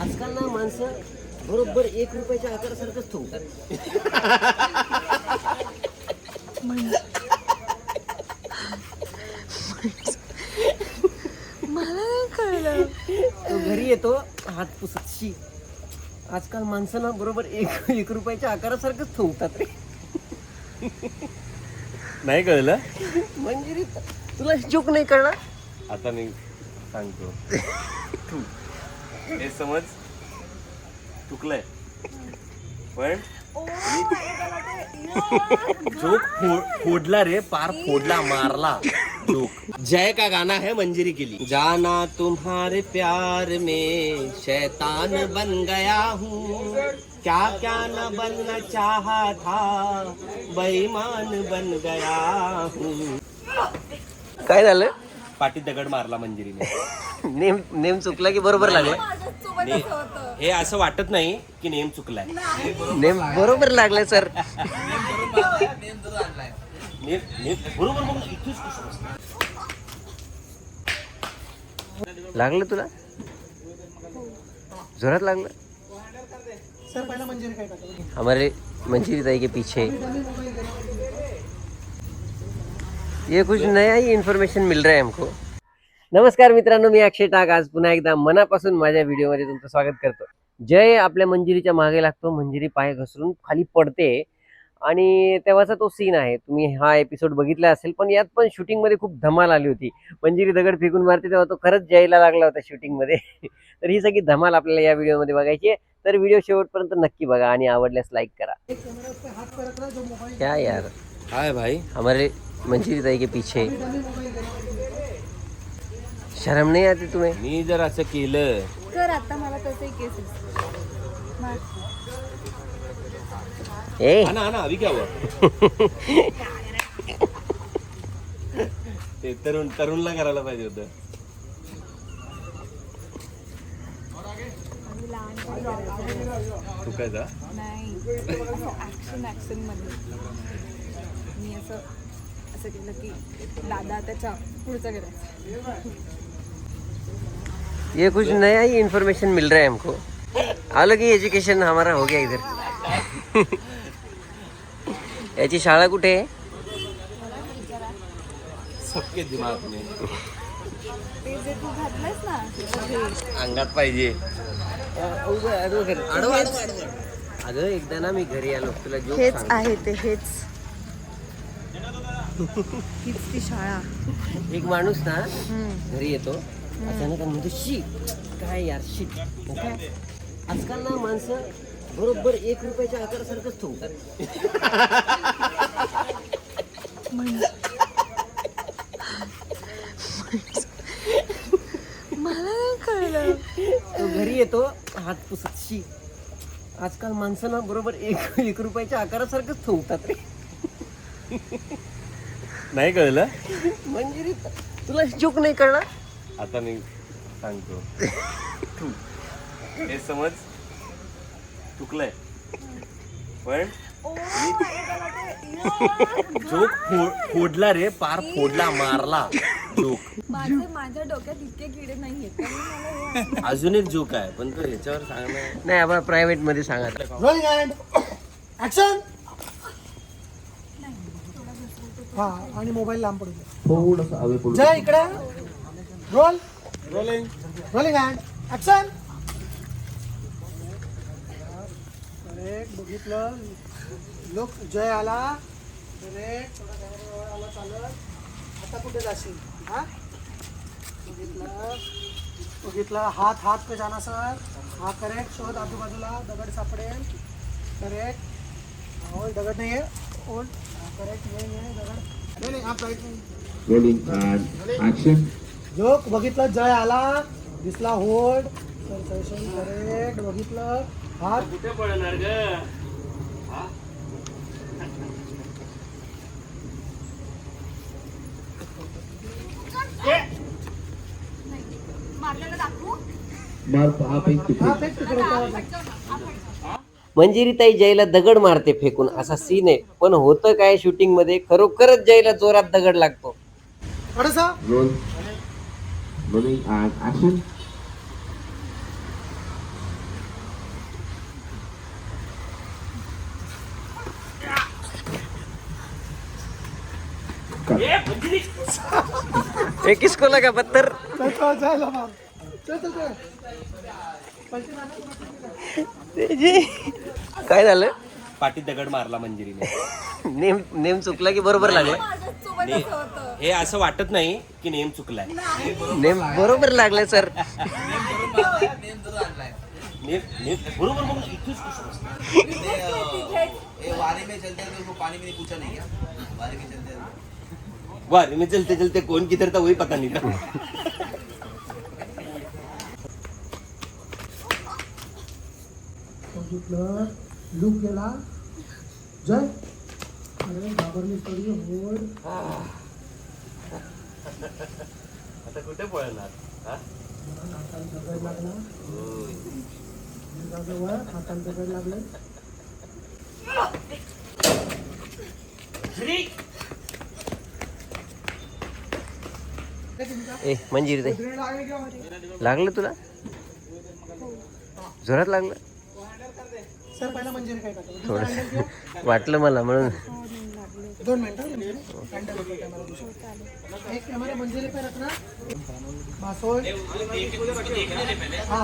आजकाल ना माणसं बरोबर एक रुपयाच्या आकारासारखंच ठेवतात मला नाही कळलं. तो घरी येतो हात पुसत. शी. आजकाल माणसं ना बरोबर एक एक रुपयाच्या आकारासारखंच ठेवतात रे. नाही कळलं? मंजिरी तुला जोक नाही कळणार? आता मी सांगतो. हे समज चुकलंय. पण जोक फो- फोडला रे पार फोडला मारला. जोक जय का गाना है मंजरी के लिए जाना तुम्हारे प्यार में शैतान बन गया हूँ. क्या क्या न बनना चाहा था बेईमान बन गया हूँ. काय झालं? पाठी दगड मारला मंजिरीने. नेम नेम चुकला की बरोबर लागलं? ने- हे असं वाटत नाही की नेम चुकलाय. नेम बरोबर लागलं सर. नेम नेम बरोबर बघ ना, इथेच कसं लागलं तुला? जोरात लागलं? हमारे मंजीरी ताई के पीछे. ये कुछ नया ही इन्फॉर्मेशन मिल रहा है हमको। नमस्कार मित्रांनो मी अक्षय टाक. आज पुन्हा एकदा मनापासून माझ्या व्हिडिओमध्ये तुमचं स्वागत करतो. जय आपल्या मंजिरीच्या मागे लागतो. मंजिरी पाय घसरून खाली पडते. आणि तेव्हाचा तो सीन आहे. तुम्ही हा एपिसोड बघितला असेल पण यात पण शूटिंगमध्ये खूप धमाल आली होती. मंजिरी दगड फेकून मारते तेव्हा तो खरंच जयला लागला होता शूटिंगमध्ये तर ही सगळी धमाल आपल्याला या व्हिडिओमध्ये बघायची आहे. तर व्हिडिओ शेवटपर्यंत नक्की बघा आणि आवडल्यास लाईक करा. क्या यार? हाय भाई. हमारे मंजिरी ताई के पीछे। शर्म नहीं आती तुम्हें? मी जर असं केलं कर आता मला तसे केसेस ए! हा ना हा ना अभी क्या हुआ ते तरुण तरुणला करायला पाहिजे होतं. तू काय जा. नाही ऍक्शन ऍक्शनमध्ये. मी असं असं केलं की दादा त्याच्या पुढचं करायचं ये कुछ नया ही इन्फॉर्मेशन मिल रहा है हमको अलग ही एजुकेशन हमारा हो गया इधर याची शाळा कुठे आहे सबके दिमाग में हे अंगात पाहिजे अगं एकदा ना मी घरी आलो तुला जोक हेच सांगतो. आहे ते हेच हीच ती शाळा. एक माणूस ना. घरी येतो अचानक आणि म्हणतो शी काय यार शी. आजकाल ना माणसं बरोबर एक रुपयाच्या आकारासारखंच ठेवतात मला नाही कळलं. तो घरी येतो हात पुसत शी आजकाल माणसं ना बरोबर एक एक रुपयाच्या आकारासारखंच ठेवतात रे. नाही कळलं? मंजिरी तुला जोक नाही कळणार? आता मी सांगतो. हे समज चुकलंय. पण जोक फो- फोडला रे पार फोडला मारला. जोक माझे माझ्या डोक्यात इतके किडे नाहीये त्यामुळे मला हे अजून एक जोक आहे पण तो ह्याच्यावर सांगणार. नाही आम्हाला प्रायव्हेटमध्ये सांगा. रोलिंग अँड ऍक्शन हा आणि मोबाईल लांब पडू दे. जय इकडे. Roll rolling rolling and action correct बघितलं. लोक जय आला. करेक्ट थोडा camera आला चालत. आता कुठे जाशील? हा? बघितलं. बघितलं. हात हात पे जाना सर हा करेक्ट शोध आजूबाजूला. दगड सापडेल. करेक्ट ओल्ड दगड नाही आहे ओल्ड करेक्ट नाही आहे दगड नाही नाही हा राईट नाही Rolling and action. जोक बघितलं जय आला दिसला होल्ड करेक्ट बघितलं हात कुठे पडणार ग हा pitch. फेक तिकडे त्या- मंजिरी मंजिरीताई जयला दगड मारते फेकून असा सीन आहे. पण होतं काय शूटिंगमध्ये? खरोखरच जयला जोरात दगड लागतो. रोल. रोलिंग ऍक्शन ये किसको लगा पत्थर? काय झालं पाठीत दगड मारला मंजिरीने नेम नेम चुकला की बरोबर लागला हे असं वाटत नाही की नेम चुकलाय नेम बरोबर लागलाय सर बरोबर. वारे में चलते चलते कौन किधर था वही पता नहीं था बघितलं लूक गेला जय. अरे घाबरली तरी होड आता कुठे पळणार? हा? हाताला दगड लागला. जवळ हाताला दगड लागले. ए मंजिरी ताई लागलं तुला? जोरात लागलं? सर पहिला मंजिरी काय टाकलं थोडं वाटलं मला म्हणून. दोन मिनिटं. एक कॅमेरा मंजिरी पे रखना. मासोळ हा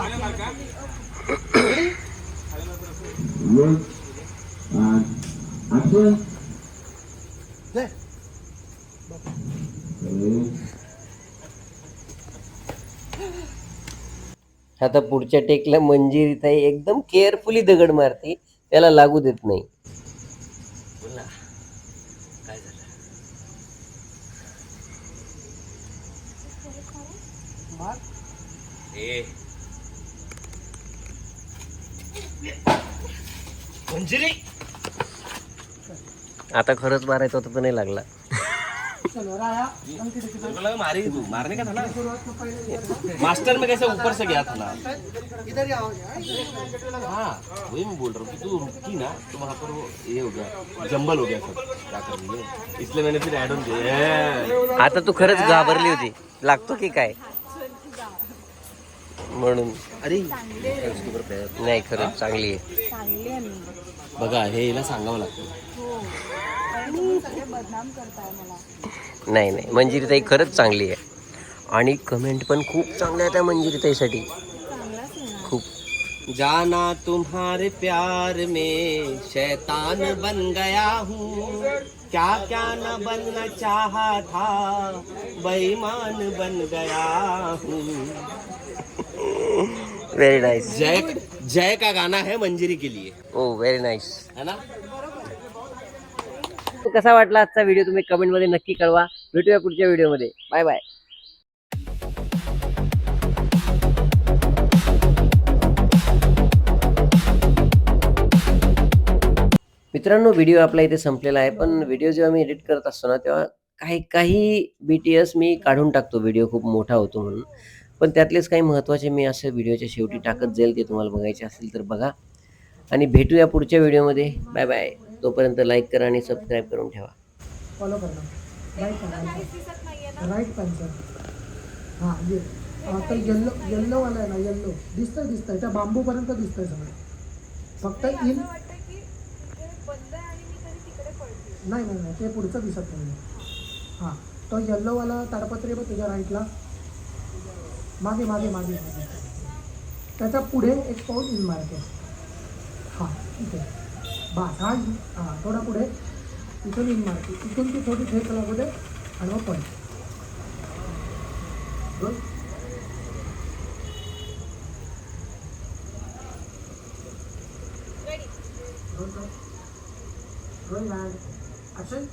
Look and action. Jai Okay. आता पुढच्या टेकला मंजिरी ताई एकदम केअरफुली दगड मारते त्याला लागू देत नाही. मार. ए. मंजिरी. आता खरंच मारायचं होतं तर नाही लागला. मेरे तू मारने का था ना। मास्टर में कैसे ऊपर से गया था ना इधर ही वही मैं बोल रहा हूँ कि तू रुकी ना तो वहाँ पर वो ये हो गया जंबल हो गया सब क्या कर रही है इसलिए मैंने फिर एड ऑन किया आता तू खरंच घाबरली होती. लागतो की काय? म्हणून. अरे नाही खरंच चांगली आहे. बघा हे हिला सांगावं लागतं. नाही नाही. मंजिरी ताई खरंच चांगली आहे. आणि कमेंट पण खूप चांगल्या त्या मंजिरी ताईसाठी चांगलाच आहे ना खूप. जाना तुम्हारे प्यार में शैतान बन गया हूँ. क्या क्या न बनना चाहा था बेईमान बन गया हूँ. व्हेरी नाईस जय जय का गाना है मंजिरी के लिए. ओ व्हेरी नाईस है ना? कसा वाटला आजचा व्हिडिओ तुम्ही कमेंटमध्ये नक्की कळवा. भेटूया पुढच्या व्हिडिओमध्ये बाय बाय मित्रांनो व्हिडिओ आपला इथे संपलेला आहे. पण व्हिडिओ जेव्हा मी एडिट करत असतो ना तेव्हा काही काही बी टी एस मी काढून टाकतो व्हिडिओ खूप मोठा होतो म्हणून. पण त्यातलेच काही महत्त्वाचे मी असं व्हिडिओच्या शेवटी टाकत जाईल ते तुम्हाला बघायचे असेल तर बघा. आणि भेटूया पुढच्या व्हिडिओमध्ये बाय बाय तोपर्यंत लाईक करा आणि सबस्क्राईब करून ठेवा. फॉलो करना राईट नाहीये राईट पेन्सिल हां ये आता येल्लो येल्लो वाला आहे ना येल्लो दिसतंय दिसतंय. त्या बांबूपर्यंत दिसतंय सगळं. फक्त इन वाटतं की ते बंद आहे आणि मी तरी तिकडे पडते नाही नाही नाही. ते पुढचं दिसत नाही हां. तो येल्लोवाला ताडपत्री बघ तुझ्या राईटला मागे मागे मागे मागे. त्याच्या पुढे एक पाऊल इन मारतो हां इथे. बास इन हां थोडा पुढे इथून इन मारते इथून ती थोडी ठेक लागू दे आणि मग पण गुड मॅन ॲक्शन